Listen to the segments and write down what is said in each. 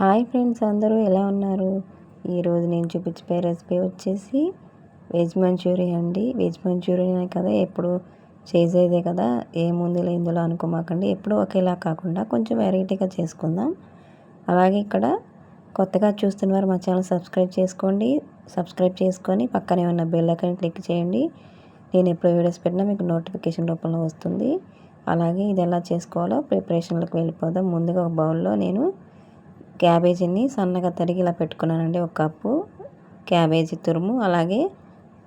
Hi friends అందరూ ఎలా ఉన్నారు? ఈరోజు నేను చూపించే రెసిపీ వచ్చేసి వెజ్ మంచూరియా అండి. వెజ్ మంచూరియా కదా ఎప్పుడు చేసేదే కదా. ఏముంది ఇందులో అనుకోమాకండి. ఎప్పుడు ఒకేలా కాకుండా కొంచెం వెరైటీగా చేసుకుందాం. అలాగే ఇక్కడ కొత్తగా చూస్తున్నవారు మా ఛానల్ సబ్స్క్రైబ్ చేసుకోండి. సబ్స్క్రైబ్ చేసుకొని పక్కనే ఉన్న బెల్ ఐకాన్ క్లిక్ చేయండి. నేను ఎప్పుడు వీడియోస్ పెట్టినా మీకు నోటిఫికేషన్ రూపంలో వస్తుంది. అలాగే ఇది ఎలా చేసుకోవాలో ప్రిపరేషన్లకు వెళ్ళిపోదాం. ముందుగా ఒక బౌల్లో నేను క్యాబేజీని సన్నగా తరిగి ఇలా పెట్టుకున్నానండి ఒక కప్పు క్యాబేజీ తురుము అలాగే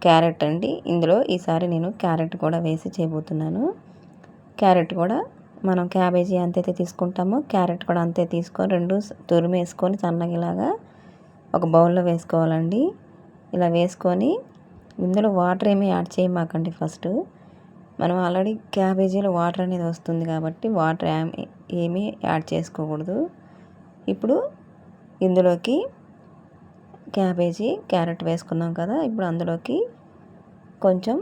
క్యారెట్ అండి. ఇందులో ఈసారి నేను క్యారెట్ కూడా వేసి చేయబోతున్నాను. క్యారెట్ కూడా మనం క్యాబేజీ అంతైతే తీసుకుంటామో. క్యారెట్ కూడా అంతే తీసుకొని రెండు తురుము వేసుకొని సన్నగా ఇలాగా ఒక బౌల్లో వేసుకోవాలండి. ఇలా వేసుకొని ఇందులో వాటర్ ఏమీ యాడ్ చేయమాకండి ఫస్ట్. మనం ఆల్రెడీ క్యాబేజీలో వాటర్ అనేది వస్తుంది కాబట్టి వాటర్ ఏమీ యాడ్ చేసుకోకూడదు. ఇప్పుడు ఇందులోకి క్యాబేజీ క్యారెట్ వేసుకున్నాం కదా ఇప్పుడు అందులోకి కొంచెం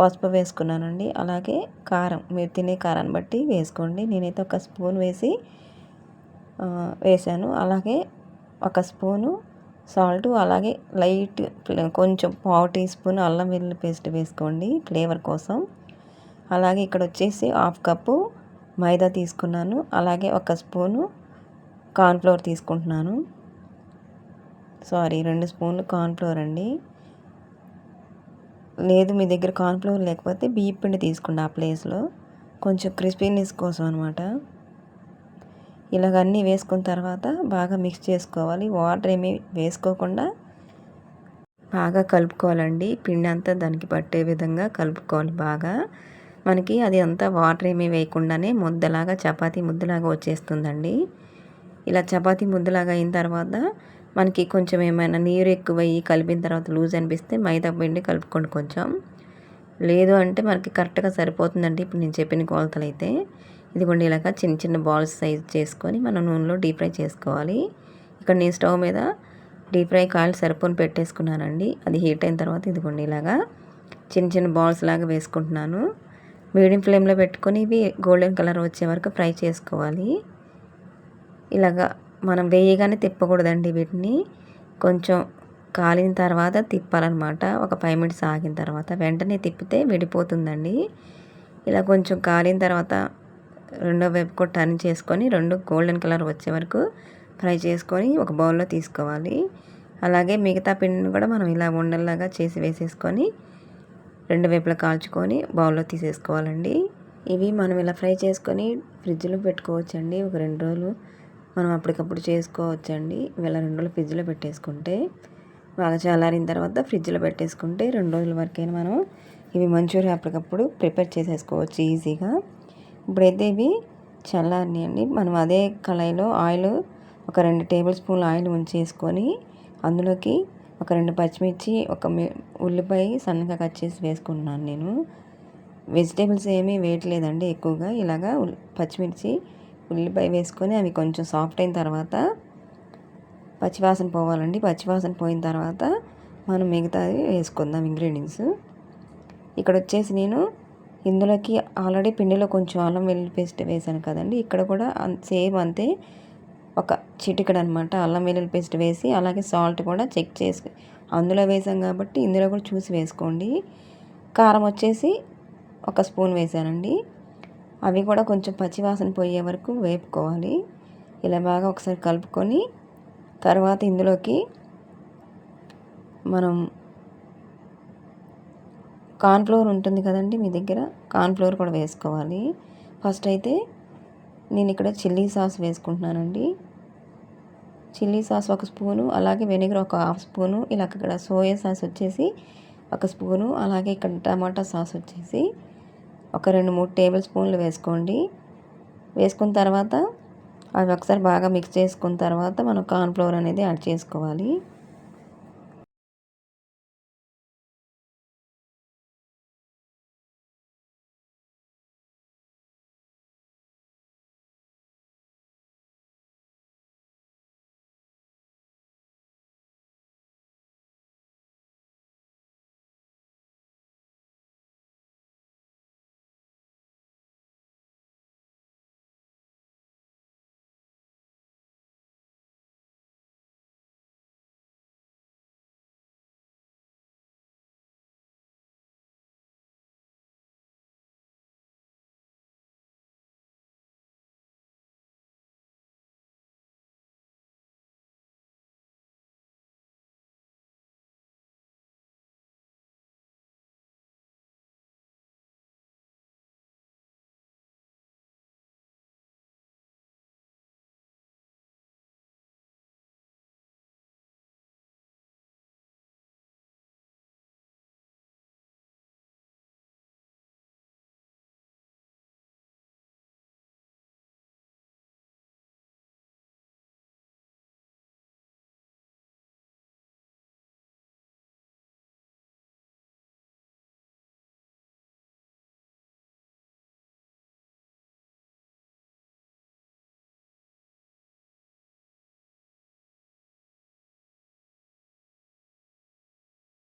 పసుపు వేసుకున్నానండి. అలాగే కారం మీరు తినే కారాన్ని బట్టి వేసుకోండి. నేనైతే ఒక స్పూన్ వేసి వేసాను అలాగే ఒక స్పూను సాల్ట్ అలాగే లైట్ కొంచెం పావు టీ స్పూన్ అల్లం వెల్లుల్లి పేస్ట్ వేసుకోండి ఫ్లేవర్ కోసం. అలాగే ఇక్కడ వచ్చేసి హాఫ్ కప్పు మైదా తీసుకున్నాను. అలాగే ఒక స్పూను కార్న్ఫ్లోర్ తీసుకుంటున్నాను. సారీ రెండు స్పూన్లు కార్న్ఫ్లోర్ అండి. లేదు మీ దగ్గర కార్న్ఫ్లోర్ లేకపోతే బియ్య పిండి తీసుకోండి ఆ ప్లేస్లో. కొంచెం క్రిస్పీనెస్ కోసం అనమాట ఇలాగ అన్నీ వేసుకున్న తర్వాత బాగా మిక్స్ చేసుకోవాలి. వాటర్ ఏమీ వేసుకోకుండా బాగా కలుపుకోవాలండి. పిండి అంతా దానికి పట్టే విధంగా కలుపుకోవాలి బాగా. మనకి అది అంతా వాటర్ ఏమీ వేయకుండానే ముద్దలాగా చపాతీ ముద్దలాగా వచ్చేస్తుందండి. ఇలా చపాతీ ముద్దలాగా అయిన తర్వాత మనకి కొంచెం ఏమైనా నీరు ఎక్కువయ్యి కలిపిన తర్వాత లూజ్ అనిపిస్తే మైదా పిండి కలుపుకోండి కొంచెం. లేదు అంటే మనకి కరెక్ట్గా సరిపోతుందండి. ఇప్పుడు నేను చెప్పిన కొలతలు అయితే ఇదిగోండి ఇలాగా చిన్న చిన్న బాల్స్ సైజ్ చేసుకొని మనం నూనెలో డీప్ ఫ్రై చేసుకోవాలి. ఇక్కడ నేను స్టవ్ మీద డీప్ ఫ్రై కాయలు సరిపోని పెట్టేసుకున్నానండి. అది హీట్ అయిన తర్వాత ఇదిగోండి ఇలాగా చిన్న చిన్న బాల్స్ లాగా వేసుకుంటున్నాను. మీడియం ఫ్లేమ్లో పెట్టుకొని ఇవి గోల్డెన్ కలర్ వచ్చే వరకు ఫ్రై చేసుకోవాలి. ఇలాగా మనం వేయగానే తిప్పకూడదండి వీటిని. కొంచెం కాలిన తర్వాత తిప్పాలన్నమాట. ఒక ఫైవ్ మినిట్స్ ఆగిన తర్వాత. వెంటనే తిప్పితే విడిపోతుందండి. ఇలా కొంచెం కాలిన తర్వాత రెండో వైపు కూడా టర్న్ చేసుకొని రెండు గోల్డెన్ కలర్ వచ్చే వరకు ఫ్రై చేసుకొని ఒక బౌల్లో తీసుకోవాలి. అలాగే మిగతా పిండిని కూడా మనం ఇలా ఉండల్లాగా చేసి వేసేసుకొని రెండు వైపులా కాల్చుకొని బౌల్లో తీసేసుకోవాలండి. ఇవి మనం ఇలా ఫ్రై చేసుకొని ఫ్రిడ్జ్లో పెట్టుకోవచ్చండి. ఒక రెండు రోజులు మనం అప్పటికప్పుడు చేసుకోవచ్చండి. వీళ్ళ రెండు రోజులు ఫ్రిడ్జ్లో పెట్టేసుకుంటే బాగా చల్లారిన తర్వాత ఫ్రిడ్జ్లో పెట్టేసుకుంటే రెండు రోజుల వరకైనా మనం ఇవి మంచూరియా అప్పటికప్పుడు ప్రిపేర్ చేసేసుకోవచ్చు ఈజీగా. ఇప్పుడైతే ఇవి చల్లారినాయండి. మనం అదే కళాయిలో ఆయిల్ ఒక రెండు టేబుల్ స్పూన్లు ఆయిల్ ఉంచేసుకొని అందులోకి ఒక రెండు పచ్చిమిర్చి ఒక ఉల్లిపాయ సన్నగా కట్ చేసి వేసుకుంటున్నాను నేను. వెజిటేబుల్స్ ఏమీ వేయట్లేదండి ఎక్కువగా. ఇలాగా పచ్చిమిర్చి ఉల్లిపాయ వేసుకొని అవి కొంచెం సాఫ్ట్ అయిన తర్వాత పచ్చివాసన పోవాలండి. పచ్చివాసన పోయిన తర్వాత మనం మిగతాది వేసుకుందాం ఇంగ్రీడియంట్స్. ఇక్కడ వచ్చేసి నేను ఇందులోకి ఆల్రెడీ పిండిలో కొంచెం అల్లం వెల్లుల్లి పేస్ట్ వేసాను కదండి. ఇక్కడ కూడా సేమ్ అంతే ఒక చిటికడ అనమాట అల్లం వెల్లుల్లి పేస్ట్ వేసి అలాగే సాల్ట్ కూడా చెక్ చేసి అందులో వేసాం కాబట్టి ఇందులో కూడా చూసి వేసుకోండి. కారం వచ్చేసి ఒక స్పూన్ వేసానండి. అవి కూడా కొంచెం పచ్చివాసన పోయే వరకు వేపుకోవాలి. ఇలా బాగా ఒకసారి కలుపుకొని తర్వాత ఇందులోకి మనం కార్న్ఫ్లోర్ ఉంటుంది కదండి మీ దగ్గర కార్న్ఫ్లోర్ కూడా వేసుకోవాలి. ఫస్ట్ అయితే నేను ఇక్కడ చిల్లీ సాస్ వేసుకుంటున్నానండి. చిల్లీ సాస్ ఒక స్పూను అలాగే వెనిగర్ ఒక హాఫ్ స్పూను ఇలా ఇక్కడ సోయా సాస్ వచ్చేసి ఒక స్పూను అలాగే ఇక్కడ టమాటా సాస్ వచ్చేసి ఒక రెండు మూడు టేబుల్ స్పూన్లు వేసుకోండి. వేసుకున్న తర్వాత అవి ఒకసారి బాగా మిక్స్ చేసుకున్న తర్వాత మనం కార్న్ఫ్లోర్ అనేది యాడ్ చేసుకోవాలి.